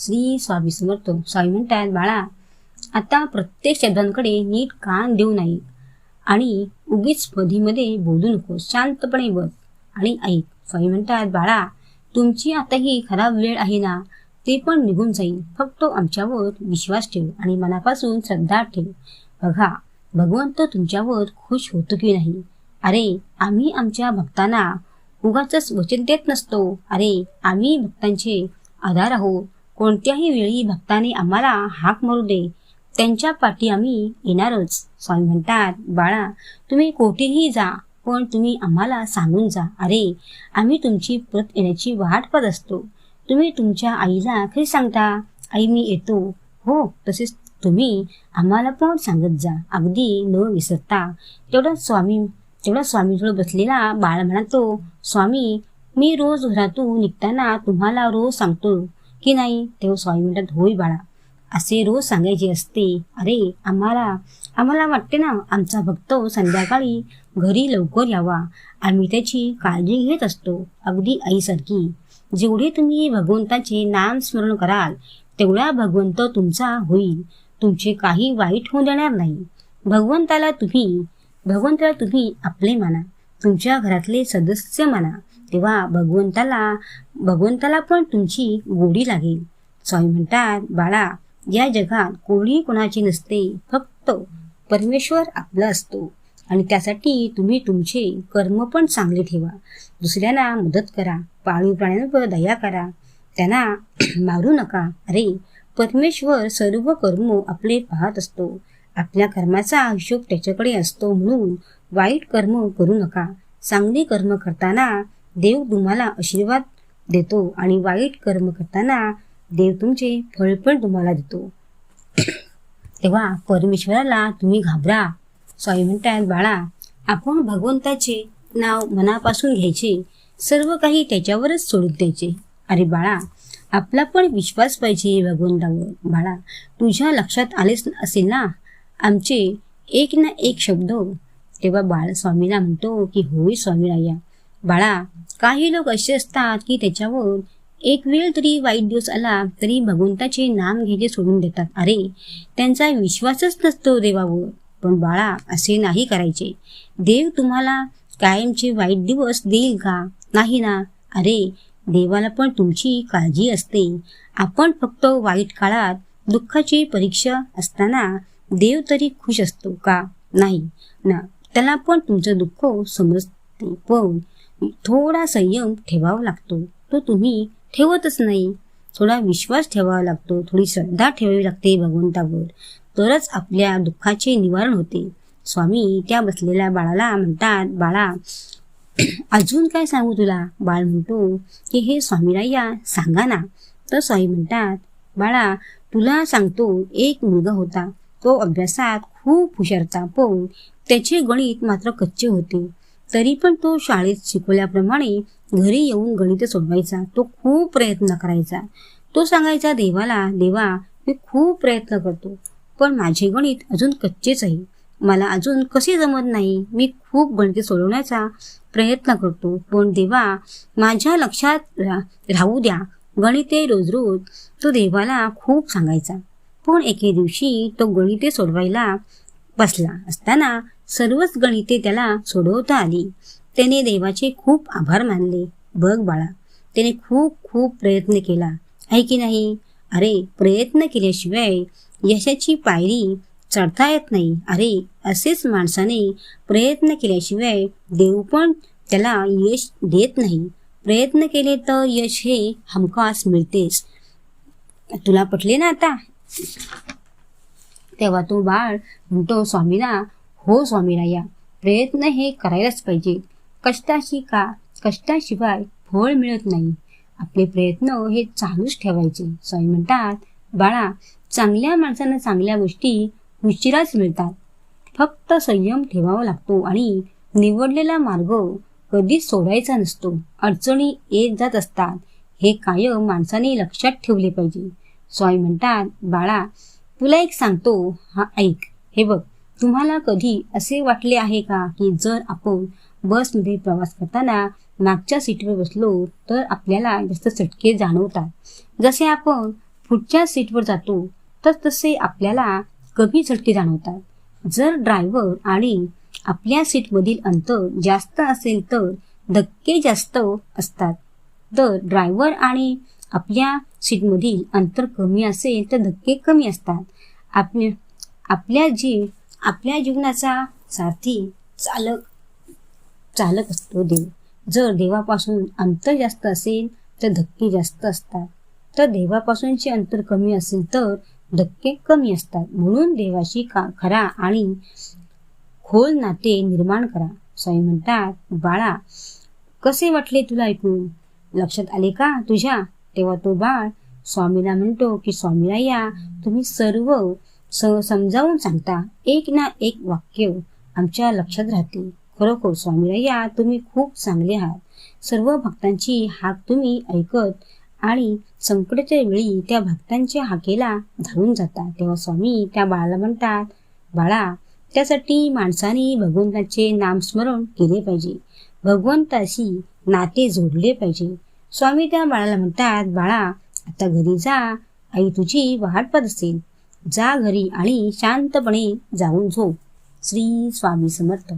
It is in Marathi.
श्री स्वामी समर्थ स्वामी म्हणतात बाळा आता प्रत्येक शब्दांकडे नीट कान देऊ नाही आणि उगीच मधीमध्ये बोलू नको शांतपणे बस आणि ऐक. स्वामी म्हणतात बाळा तुमची आता ही खराब वेळ आहे ना ते पण निघून जाईल. फक्त आमच्यावर विश्वास ठेव आणि मनापासून श्रद्धा ठेव. बघा भगवंत तुमच्यावर खुश होतो की नाही? अरे आम्ही आमच्या भक्तांना उगाच वचन देत नसतो. अरे आम्ही भक्तांचे आधार आहोत. कोणत्याही वेळी भक्ताने आम्हाला हाक मारू दे. त्यांच्या पाठी आम्ही येणारच. स्वामी म्हणतात बाळा तुम्ही कोठेही जा पण तुम्ही आम्हाला सांगून जा. अरे आम्ही तुमची परत येण्याची वाट पाहत असतो. तुम्ही तुमच्या आईला खरी सांगता आई मी येतो हो तसेच तुम्ही आम्हाला पण सांगत जा. अगदी न विसरता. तेवढा स्वामी तेवढा स्वामीजवळ बसलेला बाळ म्हणातो स्वामी मी रोज घरातून निघताना तुम्हाला रोज सांगतो. की नाही? तेव्हा स्वामी म्हणतात होय बाळा असे रोज सांगायचे असते. अरे आम्हाला आम्हाला वाटते ना आमचा भक्त संध्याकाळी घरी लवकर यावा. आम्ही त्याची काळजी घेत असतो अगदी आईसारखी. जेवढे तुम्ही भगवंताचे नाम स्मरण कराल तेवढा भगवंत तुमचा होईल. तुमचे काही वाईट होऊ देणार नाही. भगवंताला तुम्ही भगवंताला तुम्ही आपले माना. तुमच्या घरातले सदस्य माना. तेव्हा भगवंताला भगवंताला पण तुमची गोडी लागेल. स्वामी म्हणतात बाळा या जगात कोणी कोणाची नसते फक्त परमेश्वर आपला असतो. आणि त्यासाठी तुम्ही तुमचे कर्म पण चांगले ठेवा. दुसऱ्यांना मदत करा पाळीव प्राण्यांवर दया करा. त्यांना मारू नका. अरे परमेश्वर सर्व कर्म आपले पाहत असतो. आपल्या कर्माचा हिशोब त्याच्याकडे असतो म्हणून वाईट कर्म करू नका. चांगले कर्म करताना देव तुम्हाला आशीर्वाद देतो आणि वाईट कर्म करताना देव तुमचे फळ पण तुम्हाला देतो. तेव्हा परमेश्वराला तुम्ही घाबरा. स्वामी म्हणतात बाळा आपण भगवंताचे नाव मनापासून घ्यायचे सर्व काही त्याच्यावरच सोडून द्यायचे. अरे बाळा आपला पण विश्वास पाहिजे भगवंतावर. बाळा तुझ्या लक्षात आलेच असेल ना? आमचे एक ना एक शब्द. तेव्हा बाळ स्वामीला म्हणतो की होय स्वामीराया बाळा काही लोक असे असतात की त्याच्यावर एक वेळ तरी वाईट दिवस आला तरी भगवंताचे नाम घेणे सोडून देतात. अरे त्यांचा विश्वासच नसतो देवावर. पण बाळा असे नाही करायचे. देव तुम्हाला कायमचे वाईट दिवस देईल का? नाही ना? अरे देवाला पण तुमची काळजी असते. आपण फक्त वाईट काळात दुःखाची परीक्षा असताना देव तरी खुश असतो का? नाही ना. त्याला पण तुमचं दुःख समजते. पण थोडा संयम ठेवावा लागतो. तो तुम्ही ठेवतच नाही. थोडा विश्वास ठेवावा लागतो. थोडी श्रद्धा ठेवावी लागते भगवंतावर. तरच आपल्या दुःखाचे निवारण होते. स्वामी त्या बसलेल्या बाळाला म्हणतात बाळा अजून काय सांगू तुला? बाळ म्हणतो की हे स्वामीराया सांगा ना. तर स्वामी म्हणतात बाळा तुला सांगतो एक मुलगा होता. तो अभ्यासात खूप हुशारचा पण त्याचे गणित मात्र कच्चे होते. तरी पण तो शाळेत शिकवल्याप्रमाणे घरी येऊन गणित सोडवायचा. तो खूप प्रयत्न करायचा. तो सांगायचा देवाला देवा मी खूप प्रयत्न करतो पण माझे गणित अजून कच्चेच आहे. मला अजून कसे जमत नाही? मी खूप गणिते सोडवण्याचा प्रयत्न करतो पण देवा माझ्या लक्षात रा राहू द्या. गणिते रोज रोज तो देवाला खूप सांगायचा. पण एके दिवशी तो गणिते सोडवायला बसला असताना सर्वच गणिते त्याला सोडवता आली. त्याने देवाचे खूप आभार मानले. बघ बाळा त्याने खूप खूप प्रयत्न केला. आहे की नाही? अरे प्रयत्न केल्याशिवाय यशाची पायरी चढता येत नाही. अरे असेच माणसाने प्रयत्न केल्याशिवाय देव पण त्याला यश देत नाही. प्रयत्न केले तर यश हे हमखास मिळतेच. तुला पटले ना आता? तेव्हा तो बाळ म्हणतो स्वामीना हो स्वामीराया प्रयत्न हे करायलाच पाहिजे. कष्टाशी का कष्टाशिवाय फळ मिळत नाही. आपले प्रयत्न हे चालूच ठेवायचे. स्वामी म्हणतात बाळा चांगल्या माणसांना चांगल्या गोष्टी उशिराच मिळतात. फक्त संयम ठेवावा लागतो आणि निवडलेला मार्ग कधीच सोडायचा नसतो. अडचणी येत जात असतात. हे कायम माणसाने लक्षात ठेवले पाहिजे. स्वामी म्हणतात बाळा तुला एक सांगतो. हा ऐक. हे बघ. तुम्हाला कधी असे वाटले आहे का की जर आपण बसमध्ये प्रवास करताना मागच्या सीटवर बसलो तर आपल्याला जास्त चटके जाणवतात. जसे आपण पुढच्या सीटवर जातो तर तसे आपल्याला कमी चटके जाणवतात. जर ड्रायव्हर आणि आपल्या सीटमधील अंतर जास्त असेल तर धक्के जास्त असतात. तर ड्रायव्हर आणि आपल्या सीटमधील अंतर कमी असेल तर धक्के कमी असतात. आपल्या आपल्या जी आपल्या जीवनाचा सारथी चालक चालक असतो देव. जर देवापासून अंतर जास्त असेल तर धक्के जास्त असतात. तर देवापासूनचे अंतर कमी असेल तर धक्के कमी असतात. म्हणून देवाशी का खरा आणि खोल नाते निर्माण करा. स्वामी म्हणतात बाळा कसे वाटले तुला ऐकून? लक्षात आले का तुझ्या? तेव्हा तो बाळ स्वामीला म्हणतो की स्वामीला या तुम्ही सर्व समजावून सांगता एक ना एक वाक्य आमच्या लक्षात राहते खरोखर स्वामीराया तुम्ही खूप चांगले आहात. सर्व भक्तांची हाक तुम्ही ऐकत आणि संकटाच्या वेळी त्या भक्तांच्या हाकेला धावून जाता. तेव्हा स्वामी त्या बाळाला म्हणतात बाळा त्यासाठी माणसाने भगवंताचे नामस्मरण केले पाहिजे. भगवंताशी नाते जोडले पाहिजे. स्वामी त्या बाळाला म्हणतात बाळा आता घरी जा. आई तुझी वाट पाहत असेल. जा घरी आणि शांतपणे जाऊन झोप. श्री स्वामी समर्थ.